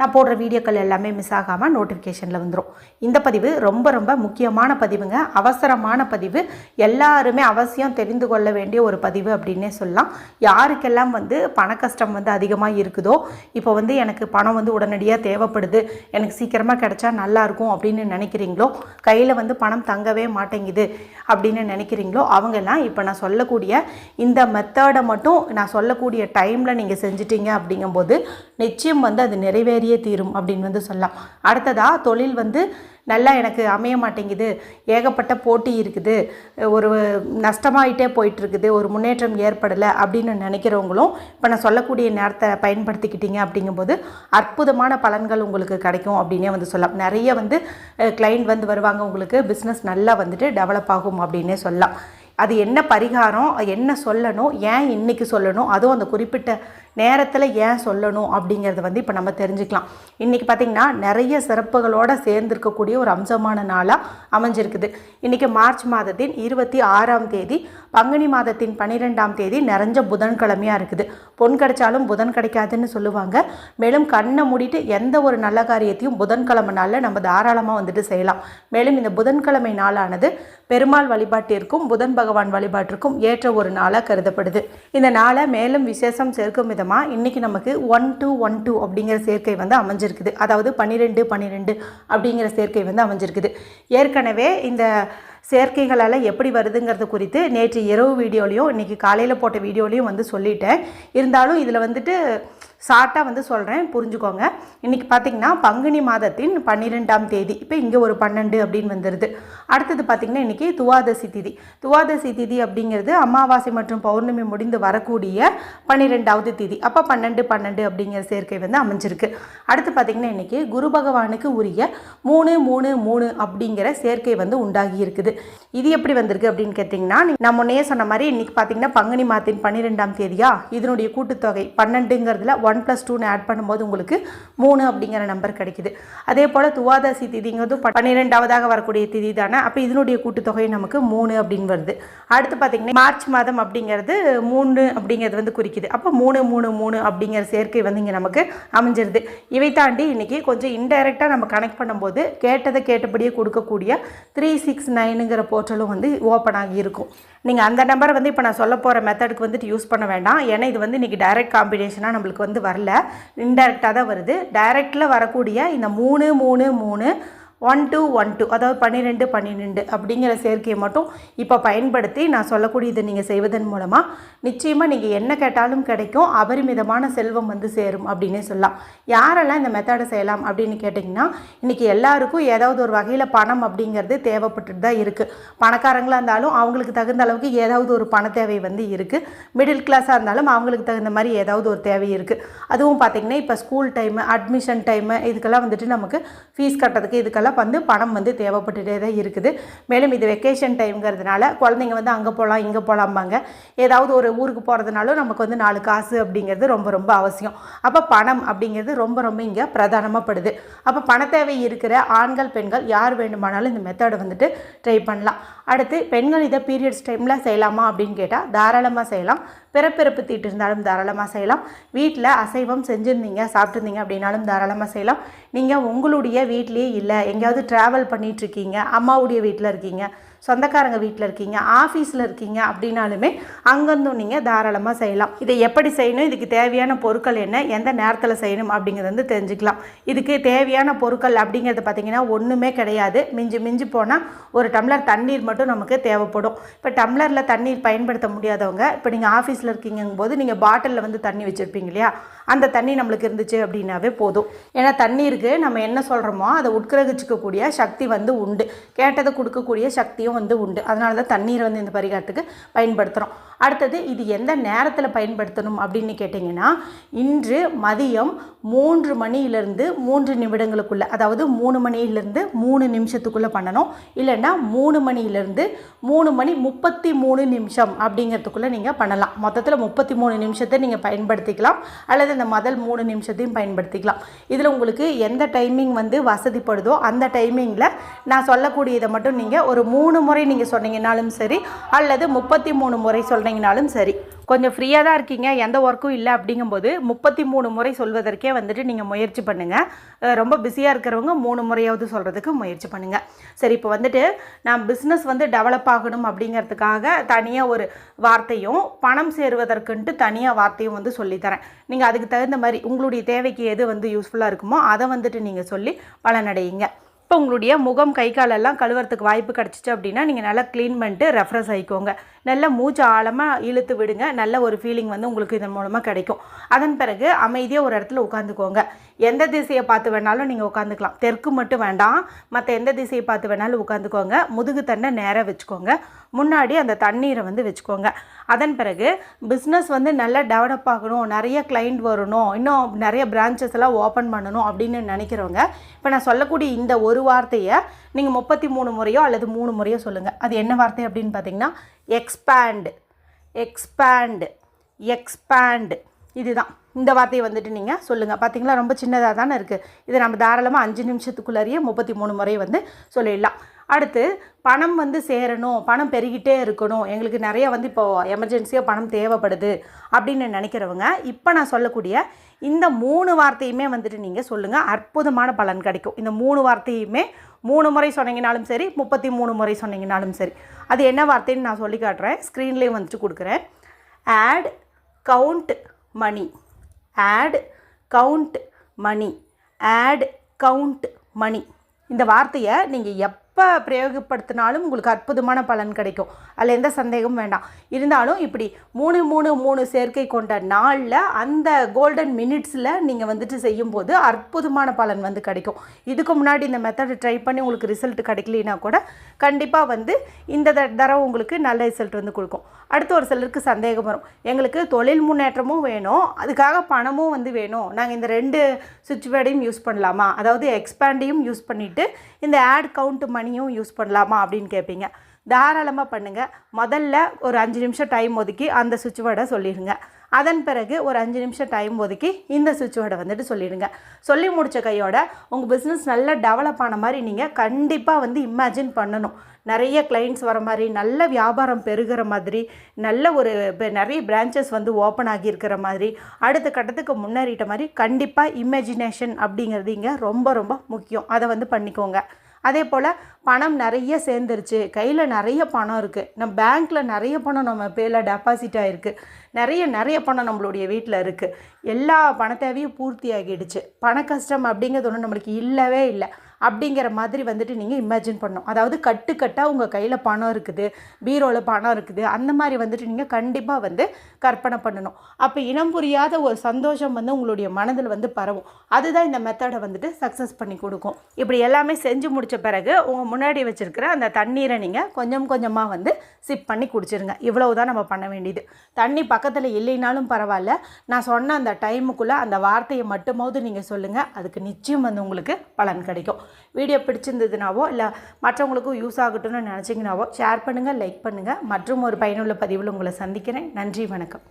நான் போடுற வீடியோக்கள் எல்லாமே மிஸ் ஆகாமல் நோட்டிஃபிகேஷனில் வந்துடும் இந்த பதிவு ரொம்ப ரொம்ப முக்கியமான பதிவுங்க. அவசரமான பதிவு. எல்லாருமே அவசியம் தெரிந்து கொள்ள வேண்டிய ஒரு பதிவு அப்படின்னே சொல்லலாம். யாருக்கெல்லாம் வந்து பண கஷ்டம் வந்து அதிகமாக இருக்குதோ இப்போ வந்து எனக்கு பணம் வந்து உடனடியாக தேவைப்படுது எனக்கு சீக்கிரமாக கிடைச்சா நல்லாயிருக்கும் அப்படின்னு நினைக்கிறீங்களோ கையில் வந்து பணம் தங்கவே மாட்டேங்குது அப்படின்னு நினைக்கிறீங்களோ அவங்கெல்லாம் இப்போ நான் சொல்லக்கூடிய இந்த மெத்தடை மட்டும் நான் சொல்லக்கூடிய டைமில் நீங்கள் செஞ்சிட்டீங்க அப்படிங்கும்போது நிச்சயம் வந்து அது நிறைவேறியே தீரும் அப்படின்னு வந்து சொல்லலாம். அடுத்ததாக தொழில் வந்து நல்லா எனக்கு அமைய மாட்டேங்குது. ஏகப்பட்ட போட்டி இருக்குது. ஒரு நஷ்டமாயிட்டே போயிட்டுருக்குது. ஒரு முன்னேற்றம் ஏற்படலை அப்படின்னு நினைக்கிறவங்களும் இப்போ நான் சொல்லக்கூடிய நேரத்தை பயன்படுத்திக்கிட்டீங்க அப்படிங்கும்போது அற்புதமான பலன்கள் உங்களுக்கு கிடைக்கும் அப்படின்னே வந்து சொல்லலாம். நிறைய வந்து கிளைண்ட் வந்து வருவாங்க. உங்களுக்கு பிஸ்னஸ் நல்லா வந்துட்டு டெவலப் ஆகும் அப்படின்னே சொல்லலாம். அது என்ன பரிகாரம் என்ன சொல்லணும் ஏன் இன்றைக்கி சொல்லணும் அதுவும் அந்த குறிப்பிட்ட நேரத்தில் ஏன் சொல்லணும் அப்படிங்கிறத வந்து இப்போ நம்ம தெரிஞ்சுக்கலாம். இன்றைக்கி பார்த்திங்கன்னா நிறைய சிறப்புகளோடு சேர்ந்திருக்கக்கூடிய ஒரு அம்சமான நாளாக அமைஞ்சிருக்குது. இன்றைக்கி மார்ச் மாதத்தின் இருபத்தி ஆறாம் தேதி பங்குனி மாதத்தின் பன்னிரெண்டாம் தேதி நிறைஞ்ச புதன்கிழமையாக இருக்குது. பொன் கிடைச்சாலும் புதன் கிடைக்காதுன்னு சொல்லுவாங்க. மேலும் கண்ணை மூடிட்டு எந்த ஒரு நல்ல காரியத்தையும் புதன்கிழமை நாளில் நம்ம தாராளமாக வந்துட்டு செய்யலாம். மேலும் இந்த புதன்கிழமை நாளானது பெருமாள் வழிபாட்டிற்கும் புதன் பகவான் வழிபாட்டிற்கும் ஏற்ற ஒரு நாளாக கருதப்படுது. இந்த நாளை மேலும் விசேஷம் சேர்க்கும் விதமாக இன்றைக்கி நமக்கு ஒன் டூ ஒன் டூ அப்படிங்கிற சேர்க்கை வந்து அமைஞ்சிருக்குது. அதாவது பன்னிரெண்டு பன்னிரெண்டு அப்படிங்கிற சேர்க்கை வந்து அமைஞ்சிருக்குது. ஏற்கனவே இந்த சேர்க்கைகளால் எப்படி வருதுங்கிறது குறித்து நேற்று இரவு வீடியோலையும் இன்றைக்கி காலையில் போட்ட வீடியோலையும் வந்து சொல்லிட்டேன். இருந்தாலும் இதில் வந்துட்டு ஷார்ட்டாக வந்து சொல்கிறேன் புரிஞ்சுக்கோங்க. இன்றைக்கி பார்த்திங்கன்னா பங்குனி மாதத்தின் பன்னிரெண்டாம் தேதி. இப்போ இங்கே ஒரு பன்னெண்டு அப்படின்னு வந்துடுது அடுத்தது பார்த்திங்கன்னா இன்றைக்கி துவாதசி திதி. துவாதசி திதி அப்படிங்கிறது அமாவாசை மற்றும் பௌர்ணமி முடிந்து வரக்கூடிய பன்னிரெண்டாவது திதி. அப்போ பன்னெண்டு பன்னெண்டு அப்படிங்கிற சேர்க்கை வந்து அமைஞ்சிருக்கு. அடுத்து பார்த்திங்கன்னா இன்றைக்கி குரு பகவானுக்கு உரிய மூணு மூணு மூணு அப்படிங்கிற சேர்க்கை வந்து உண்டாகி இருக்குது. இது எப்படி வந்திருக்கு அப்படின்னு கேட்டிங்கன்னா நான் முன்னையே சொன்ன மாதிரி இன்றைக்கி பார்த்திங்கன்னா பங்குனி மாதத்தின் பன்னிரெண்டாம் தேதியா? இதனுடைய கூட்டுத்தொகை பன்னெண்டுங்கிறதுல ஒன் ப்ளஸ் டூன்னு ஆட் பண்ணும்போது உங்களுக்கு மூணு அப்படிங்கிற நம்பர் கிடைக்குது. அதே போல் துவாதசி திதிங்கிறது பன்னிரெண்டாவதாக வரக்கூடிய திதி தானே? அப்போ இதனுடைய கூட்டுத்தொகை நமக்கு மூணு அப்படின்னு வருது. அடுத்து பார்த்திங்கன்னா மார்ச் மாதம் அப்படிங்கிறது மூணு அப்படிங்கிறது வந்து குறிக்குது. அப்போ மூணு மூணு மூணு அப்படிங்கிற சேர்க்கை வந்து இங்கே நமக்கு அமைஞ்சிருது. இவை தாண்டி இன்றைக்கி கொஞ்சம் இன்டைரக்டாக நம்ம கனெக்ட் பண்ணும்போது கேட்டதை கேட்டபடியே கொடுக்கக்கூடிய த்ரீ சிக்ஸ் நைனுங்கிற போர்ட்டலும் வந்து ஓப்பன் ஆகி இருக்கும். நீங்கள் அந்த நம்பரை வந்து இப்போ நான் சொல்ல போகிற மெத்தடுக்கு வந்துட்டு யூஸ் பண்ண வேண்டாம். ஏன்னா இது வந்து இன்றைக்கி டைரக்ட் காம்பினேஷனாக நம்மளுக்கு வந்து வரல. இன்டைரக்டாக தான் வருது. டைரக்டில் வரக்கூடிய இந்த மூணு மூணு மூணு ஒன் டூ ஒன் டூ அதாவது பன்னிரெண்டு பன்னிரெண்டு அப்படிங்கிற சேர்க்கையை மட்டும் இப்போ பயன்படுத்தி நான் சொல்லக்கூடியதை நீங்கள் செய்வதன் மூலமாக நிச்சயமாக நீங்கள் என்ன கேட்டாலும் கிடைக்கும் அபரிமிதமான செல்வம் வந்து சேரும் அப்படின்னே சொல்லலாம். யாரெல்லாம் இந்த மெத்தடை செய்யலாம் அப்படின்னு கேட்டிங்கன்னா இன்றைக்கி எல்லாருக்கும் ஏதாவது ஒரு வகையில் பணம் அப்படிங்கிறது தேவைப்பட்டுட்டு தான் இருக்குது பணக்காரங்களாக இருந்தாலும் அவங்களுக்கு தகுந்த அளவுக்கு ஏதாவது ஒரு பண தேவை வந்து இருக்குது மிடில் கிளாஸாக இருந்தாலும் அவங்களுக்கு தகுந்த மாதிரி ஏதாவது ஒரு தேவை இருக்குது அதுவும் பார்த்திங்கன்னா இப்போ ஸ்கூல் டைமு அட்மிஷன் டைமு இதுக்கெல்லாம் வந்துட்டு நமக்கு ஃபீஸ் கட்டுறதுக்கு இதுக்கெல்லாம் வந்து பணம் வந்து தேவைப்பட்டுட்டே தான் இருக்குது. மேலும் இது வெக்கேஷன் டைம்ங்கிறதுனால குழந்தைங்க வந்து அங்கே போகலாம் இங்கே போகலாம்பாங்க ஏதாவது ஒரு ஊருக்கு போகிறதுனாலும் நமக்கு வந்து நாலு காசு அப்படிங்கிறது ரொம்ப ரொம்ப அவசியம். அப்போ பணம் அப்படிங்கிறது ரொம்ப ரொம்ப இங்கே பிரதானமாகப்படுது அப்போ பண தேவை இருக்கிற ஆண்கள் பெண்கள் யார் வேண்டுமானாலும் இந்த மெத்தடை வந்துட்டு ட்ரை பண்ணலாம். அடுத்து பெண்கள் இதை பீரியட்ஸ் டைமில் செய்யலாமா அப்படின்னு கேட்டால் தாராளமாக செய்யலாம். பிறப்பிறப்பு தீட்டு இருந்தாலும் தாராளமாக செய்யலாம். வீட்டில் அசைவம் செஞ்சுருந்தீங்க சாப்பிட்டுருந்தீங்க அப்படின்னாலும் தாராளமாக செய்யலாம். நீங்கள் உங்களுடைய வீட்லேயே இல்லை எங்கேயாவது ட்ராவல் பண்ணிகிட்ருக்கீங்க அம்மாவுடைய வீட்டில் இருக்கீங்க சொந்தக்காரங்க வீட்டில் இருக்கீங்க ஆஃபீஸில் இருக்கீங்க அப்படின்னாலுமே அங்கேருந்தும் நீங்கள் தாராளமாக செய்யலாம். இதை எப்படி செய்யணும் இதுக்கு தேவையான பொருட்கள் என்ன எந்த நேரத்தில் செய்யணும் அப்படிங்கிறது வந்து தெரிஞ்சுக்கலாம். இதுக்கு தேவையான பொருட்கள் அப்படிங்கிறது பார்த்திங்கன்னா ஒன்றுமே கிடையாது. மிஞ்சி மிஞ்சி போனால் ஒரு டம்ளர் தண்ணீர் மட்டும் நமக்கு தேவைப்படும். இப்போ டம்ளரில் தண்ணீர் பயன்படுத்த முடியாதவங்க இப்போ நீங்கள் ஆஃபீஸில் இருக்கீங்கும் போது நீங்கள் பாட்டிலில் வந்து தண்ணி வச்சுருப்பீங்க இல்லையா? அந்த தண்ணி நம்மளுக்கு இருந்துச்சு அப்படின்னாவே போதும். ஏன்னா தண்ணீருக்கு நம்ம என்ன சொல்கிறோமோ அதை உட்கிரகிச்சிக்கக்கூடிய சக்தி வந்து உண்டு. கேட்டதை கொடுக்கக்கூடிய சக்தியும் வந்து உண்டு. அதனால தான் தண்ணீரை வந்து இந்த பரிகாரத்துக்கு பயன்படுத்துகிறோம் அடுத்தது இது எந்த நேரத்தில் பயன்படுத்தணும் அப்படின்னு கேட்டிங்கன்னா இன்று மதியம் மூன்று மணியிலிருந்து மூன்று நிமிடங்களுக்குள்ளே அதாவது மூணு மணியிலிருந்து மூணு நிமிஷத்துக்குள்ளே பண்ணணும். இல்லைன்னா மூணு மணியிலிருந்து மூணு மணி முப்பத்தி மூணு நிமிஷம் அப்படிங்கிறதுக்குள்ளே நீங்கள் பண்ணலாம். மொத்தத்தில் முப்பத்தி மூணு நிமிஷத்தை நீங்கள் பயன்படுத்திக்கலாம். அல்லது இந்த முதல் மூணு நிமிஷத்தையும் பயன்படுத்திக்கலாம். இதில் உங்களுக்கு எந்த டைமிங் வந்து வசதிப்படுதோ அந்த டைமிங்கில் நான் சொல்லக்கூடியதை மட்டும் நீங்கள் ஒரு மூணு முறை நீங்கள் சொன்னீங்கன்னாலும் சரி அல்லது முப்பத்தி மூணு முறை சொன்னீங்கனாலும் சரி. கொஞ்சம் ஃப்ரீயாக தான் இருக்கீங்க. எந்த ஒர்க்கும் இல்லை அப்படிங்கும்போது முப்பத்தி மூணு முறை சொல்வதற்கே வந்துட்டு நீங்கள் முயற்சி பண்ணுங்கள் ரொம்ப பிஸியாக இருக்கிறவங்க மூணு முறையாவது சொல்கிறதுக்கு முயற்சி பண்ணுங்கள் சரி இப்போ வந்துட்டு நான் பிஸ்னஸ் வந்து டெவலப் ஆகணும் அப்படிங்கிறதுக்காக தனியாக ஒரு வார்த்தையும் பணம் சேருவதற்குன்ட்டு தனியாக வார்த்தையும் வந்து சொல்லித்தரேன். நீங்கள் அதுக்கு தகுந்த மாதிரி உங்களுடைய தேவைக்கு எது வந்து யூஸ்ஃபுல்லாக இருக்குமோ அதை வந்துட்டு நீங்கள் சொல்லி பலனடையுங்க. இப்போ உங்களுடைய முகம் கை காலெல்லாம் கழுவுறதுக்கு வாய்ப்பு கிடச்சிச்சு அப்படின்னா நீங்கள் நல்லா க்ளீன் பண்ணிட்டு ரெஃப்ரெஷ் ஆகிக்கோங்க நல்ல மூச்சு ஆழமாக இழுத்து விடுங்க. நல்ல ஒரு ஃபீலிங் வந்து உங்களுக்கு இதன் மூலமாக கிடைக்கும். அதன் பிறகு அமைதியாக ஒரு இடத்துல உட்காந்துக்கோங்க எந்த திசையை பார்த்து வேணாலும் நீங்கள் உட்காந்துக்கலாம் தெற்கு மட்டும் வேண்டாம். மற்ற எந்த திசையை பார்த்து வேணாலும் உட்காந்துக்கோங்க முதுகு தண்டை நேராக வச்சுக்கோங்க. முன்னாடி அந்த தண்ணீரை வந்து வச்சுக்கோங்க. அதன் பிறகு பிஸ்னஸ் வந்து நல்லா டெவலப் ஆகணும் நிறைய கிளைண்ட் வரணும் இன்னும் நிறைய பிரான்ச்சஸ் எல்லாம் ஓப்பன் பண்ணணும் அப்படின்னு நினைக்கிறவங்க இப்போ நான் சொல்லக்கூடிய இந்த ஒரு வார்த்தையை நீங்கள் முப்பத்தி மூணு முறையோ அல்லது மூணு முறையோ சொல்லுங்கள் அது என்ன வார்த்தை அப்படின்னு பார்த்தீங்கன்னா எக்ஸ்பேண்டு எக்ஸ்பேண்டு எக்ஸ்பேண்டு இதுதான். இந்த வார்த்தையை வந்துட்டு நீங்கள் சொல்லுங்கள் பார்த்தீங்களா ரொம்ப சின்னதாக தானே இருக்குது இதை நம்ம தாராளமாக அஞ்சு நிமிஷத்துக்குள்ளேயே முப்பத்தி மூணு முறை வந்து சொல்லிடலாம். அடுத்து பணம் வந்து சேரணும் பணம் பெருகிட்டே இருக்கணும். எங்களுக்கு நிறைய வந்து இப்போது எமர்ஜென்சியாக பணம் தேவைப்படுது அப்படின்னு நினைக்கிறவங்க இப்போ நான் சொல்லக்கூடிய இந்த மூணு வார்த்தையுமே வந்துட்டு நீங்கள் சொல்லுங்கள் அற்புதமான பலன் கிடைக்கும். இந்த மூணு வார்த்தையுமே மூணு முறை சொன்னீங்கனாலும் சரி முப்பத்தி மூணு முறை சொன்னீங்கனாலும் சரி. அது என்ன வார்த்தைன்னு நான் சொல்லி காட்டுறேன். ஸ்க்ரீன்லேயும் வந்துட்டு கொடுக்குறேன். Add count money add count money add count money இந்த வார்த்தையை நீங்கள் எப் எப்போ பிரயோகப்படுத்தினாலும் உங்களுக்கு அற்புதமான பலன் கிடைக்கும். அதில் எந்த சந்தேகமும் வேண்டாம். இருந்தாலும் இப்படி மூணு மூணு மூணு சேர்க்கை கொண்ட நாளில் அந்த கோல்டன் மினிட்ஸில் நீங்கள் வந்துட்டு செய்யும்போது அற்புதமான பலன் வந்து கிடைக்கும். இதுக்கு முன்னாடி இந்த மெத்தடை ட்ரை பண்ணி உங்களுக்கு ரிசல்ட் கிடைக்கலனா கூட கண்டிப்பாக வந்து இந்த த- தடவை உங்களுக்கு நல்ல ரிசல்ட் வந்து கொடுக்கும். அடுத்து ஒரு சிலருக்கு சந்தேகம் வரும். எங்களுக்கு தொழில் முன்னேற்றமும் வேணும். அதுக்காக பணமும் வந்து வேணும். நாங்கள் இந்த ரெண்டு சுவிட்ச் வேர்டையும் யூஸ் பண்ணலாமா? அதாவது எக்ஸ்பேண்டையும் யூஸ் பண்ணிவிட்டு இந்த ஆட் கவுண்ட் மணியும் யூஸ் பண்ணலாமா அப்படின்னு கேட்பீங்க தாராளமாக பண்ணுங்கள் முதல்ல ஒரு அஞ்சு நிமிஷம் டைம் ஒதுக்கி அந்த சுவிட்ச் வேர்டை சொல்லிடுங்க. அதன் பிறகு ஒரு அஞ்சு நிமிஷம் டைம் ஒதுக்கி இந்த சுவிட்ச் வேர்டை வந்துட்டு சொல்லிடுங்க. சொல்லி முடித்த கையோட உங்கள் பிஸ்னஸ் நல்லா டெவலப் ஆன மாதிரி நீங்கள் கண்டிப்பாக வந்து இமேஜின் பண்ணணும். நிறைய கிளைண்ட்ஸ் வர மாதிரி நல்ல வியாபாரம் பெருகிற மாதிரி நல்ல ஒரு நிறைய பிரான்ச்சஸ் வந்து ஓப்பன் ஆகியிருக்கிற மாதிரி அடுத்த கட்டத்துக்கு முன்னேறிட்ட மாதிரி கண்டிப்பாக இமேஜினேஷன் அப்படிங்கிறது இங்கே ரொம்ப ரொம்ப முக்கியம். அதை வந்து பண்ணிக்கோங்க. அதே போல் பணம் நிறைய சேர்ந்துருச்சு. கையில் நிறைய பணம் இருக்குது நம்ம பேங்க்கில் நிறைய பணம் நம்ம பேரில் டெபாசிட் ஆகிருக்கு நிறைய நிறைய பணம் நம்மளுடைய வீட்டில் இருக்குது எல்லா பண தேவையும் பூர்த்தி ஆகிடுச்சு பண கஷ்டம் அப்படிங்கிறது ஒன்று நம்மளுக்கு இல்லவே இல்லை. அப்படிங்கிற மாதிரி வந்துட்டு நீங்கள் இமேஜின் பண்ணணும். அதாவது கட்டு கட்டாக உங்கள் கையில் பணம் இருக்குது பீரோவில் பணம் இருக்குது அந்த மாதிரி வந்துட்டு நீங்கள் கண்டிப்பாக வந்து கற்பனை பண்ணணும். அப்போ இனம் புரியாத ஒரு சந்தோஷம் வந்து உங்களுடைய மனதில் வந்து பரவும். அதுதான் இந்த மெத்தடை வந்துட்டு சக்ஸஸ் பண்ணி கொடுக்கும். இப்படி எல்லாமே செஞ்சு முடித்த பிறகு உங்கள் முன்னாடி வச்சுருக்கிற அந்த தண்ணீரை நீங்கள் கொஞ்சம் கொஞ்சமாக வந்து சிப் பண்ணி குடிச்சிருங்க. இவ்வளவு தான் நம்ம பண்ண வேண்டியது. தண்ணி பக்கத்தில் இல்லைனாலும் பரவாயில்ல. நான் சொன்ன அந்த டைமுக்குள்ளே அந்த வார்த்தையை மட்டுமாவது நீங்கள் சொல்லுங்கள் அதுக்கு நிச்சயம் வந்து உங்களுக்கு பலன் கிடைக்கும். வீடியோ பிடிச்சிருந்ததுனாவோ இல்லை மற்றவங்களுக்கும் யூஸ் ஆகட்டும்னு நினச்சிங்கனாவோ ஷேர் பண்ணுங்கள் லைக் பண்ணுங்கள் மற்றும் ஒரு பயனுள்ள பதிவில் உங்களை சந்திக்கிறேன். நன்றி வணக்கம்.